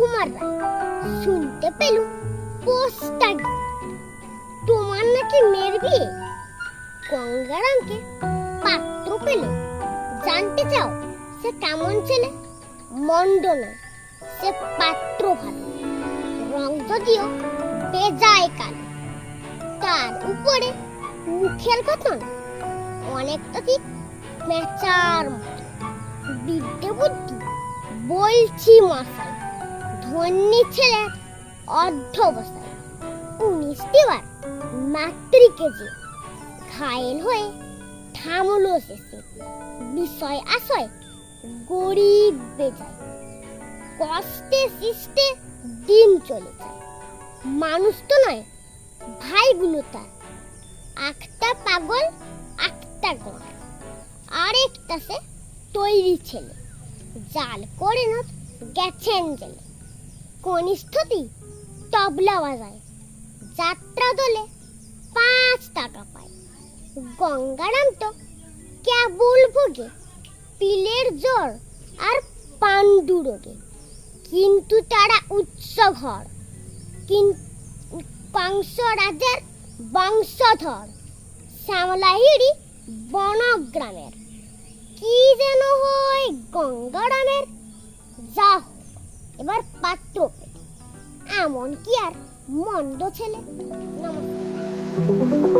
সুকুমার রায় শুনতে পেলুম, পোস্টার। তোমার নাকি মেয়ের বিয়ে? গঙ্গারামকে পাত্র পেল। জানতে চাও, সে কেমন ছেলে? মন্দ নয়, সে পাত্র ভালো। রং যদিও বেজায় কালো। তার উপরে মুখের গঠন অনেকটা ঠিক মেচার মতো। বিদ্যে বুদ্ধি বলছি মশাই ধন্যী ছেলে অর্ধবসায় উনিশটি বার মাতৃকে যে ঘায়েল হয়ে থামলো শেষে বিষয় আশয় গরিব বেজায়। কষ্টে সৃষ্টে দিন চলে যায়। মানুষ তো নয় ভাইগুলো তার। একটা পাগল একটা গড় আরেকটা সে তৈরি ছেলে। জাল করে না, গেছেন জেলে। কনিষ্ঠতি তবলা বাজায়। যাত্রা দলে পাঁচ টাকা পায়। গঙ্গারাম তো কেবল ভোগে, পিলের জ্বর আর পাণ্ডু রোগে। কিন্তু তারা উচ্চ ঘর কংস রাজার বংশধর। শ্যামলাহিড়ি বনগ্রামের। কি যেন হয় গঙ্গারামের? যা এবার পাত্র এমন কি আর মন্দ ছেলে। নমস্কার।